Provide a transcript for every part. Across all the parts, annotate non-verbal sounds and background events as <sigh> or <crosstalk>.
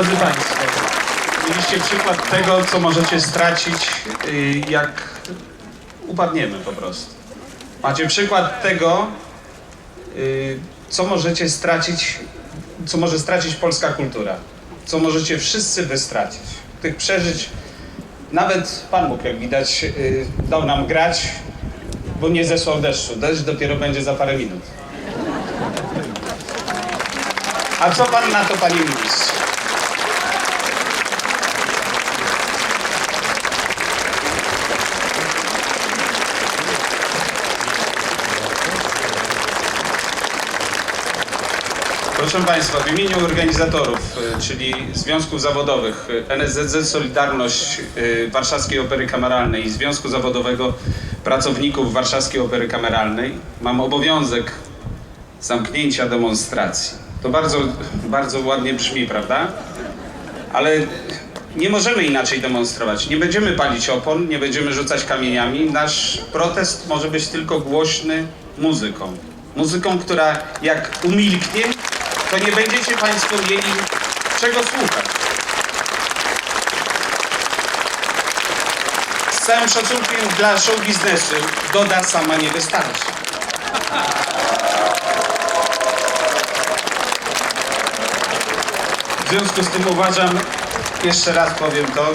Drodzy Państwo, mieliście przykład tego, co możecie stracić, y, jak upadniemy po prostu. Macie przykład tego, y, co możecie stracić, co może stracić polska kultura. Co możecie wszyscy wy stracić. Tych przeżyć, nawet Pan Bóg, jak widać, y, dał nam grać, bo nie zesłał deszczu. Deszcz dopiero będzie za parę minut. A co Pan na to, Panie Proszę Państwa, w imieniu organizatorów, y, czyli Związków Zawodowych y, NSZZ Solidarność y, Warszawskiej Opery Kameralnej i Związku Zawodowego Pracowników Warszawskiej Opery Kameralnej, mam obowiązek zamknięcia demonstracji. To bardzo, bardzo ładnie brzmi, prawda? Ale nie możemy inaczej demonstrować. Nie będziemy palić opon, nie będziemy rzucać kamieniami. Nasz protest może być tylko głośny muzyką. Muzyką, która jak umilknie, to nie będziecie Państwo mieli czego słuchać. Z całym szacunkiem dla show biznesu, doda sama nie wystarczy. W związku z tym uważam, jeszcze raz powiem to,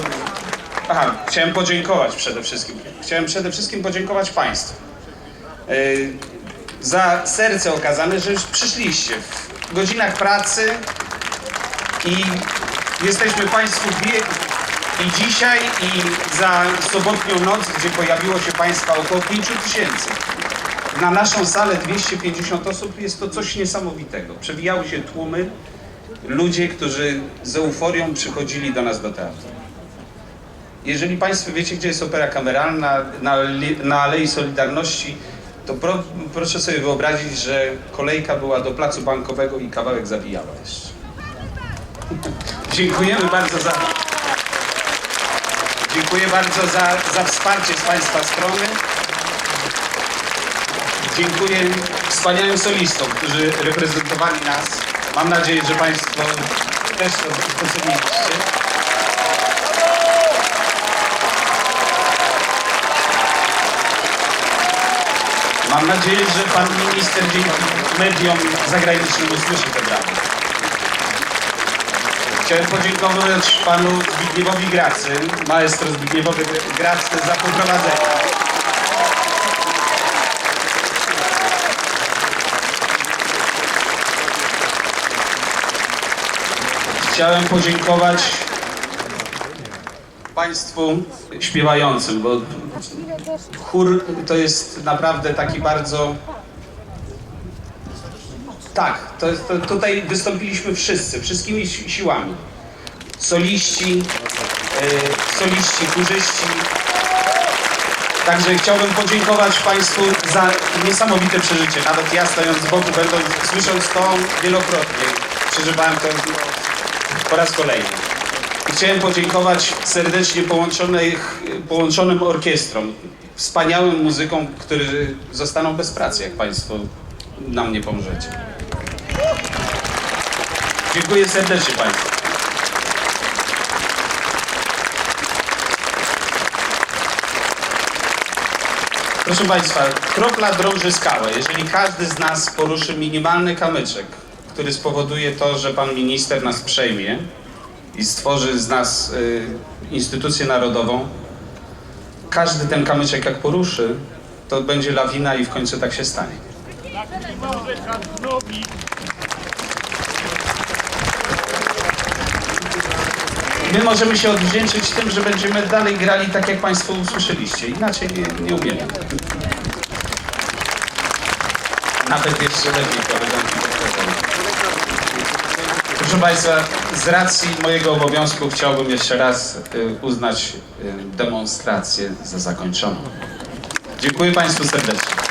aha, chciałem podziękować przede wszystkim. Chciałem przede wszystkim podziękować Państwu yy, za serce okazane, że już przyszliście godzinach pracy i jesteśmy Państwu i dzisiaj i za sobotnią noc, gdzie pojawiło się Państwa około 5 tysięcy. Na naszą salę 250 osób jest to coś niesamowitego. Przewijały się tłumy, ludzie, którzy z euforią przychodzili do nas do teatru. Jeżeli Państwo wiecie, gdzie jest opera kameralna, na, na Alei Solidarności, to pro, proszę sobie wyobrazić, że kolejka była do placu bankowego i kawałek zawijała jeszcze. <laughs> Dziękujemy bardzo za. Dziękuję bardzo za, za wsparcie z Państwa strony. Dziękuję wspaniałym solistom, którzy reprezentowali nas. Mam nadzieję, że Państwo też to doceniliście. Mam nadzieję, że Pan Minister dzięki mediom zagranicznym usłyszy te brawa. Chciałem podziękować Panu Zbigniewowi Gracy, maestro Zbigniewowi Gracy za poprowadzenie. Chciałem podziękować Państwu śpiewającym, bo chór to jest naprawdę taki bardzo. Tak, to, to tutaj wystąpiliśmy wszyscy, wszystkimi si- siłami. Soliści, e, soliści, chórzyści. Także chciałbym podziękować Państwu za niesamowite przeżycie. Nawet ja stojąc z boku, będąc, słysząc to wielokrotnie, przeżywałem to po raz kolejny. Chciałem podziękować serdecznie połączonym orkiestrom, wspaniałym muzykom, którzy zostaną bez pracy, jak Państwo nam nie pomożecie. Dziękuję serdecznie Państwu. Proszę Państwa, kropla drąży skałę. Jeżeli każdy z nas poruszy minimalny kamyczek, który spowoduje to, że Pan Minister nas przejmie i stworzy z nas y, instytucję narodową, każdy ten kamyczek jak poruszy, to będzie lawina i w końcu tak się stanie. My możemy się odwdzięczyć tym, że będziemy dalej grali tak, jak Państwo usłyszeliście. Inaczej nie, nie umiemy. Nawet jeszcze lepiej podkreślam. Proszę Państwa, z racji mojego obowiązku chciałbym jeszcze raz y, uznać y, demonstrację za zakończoną. Dziękuję Państwu serdecznie.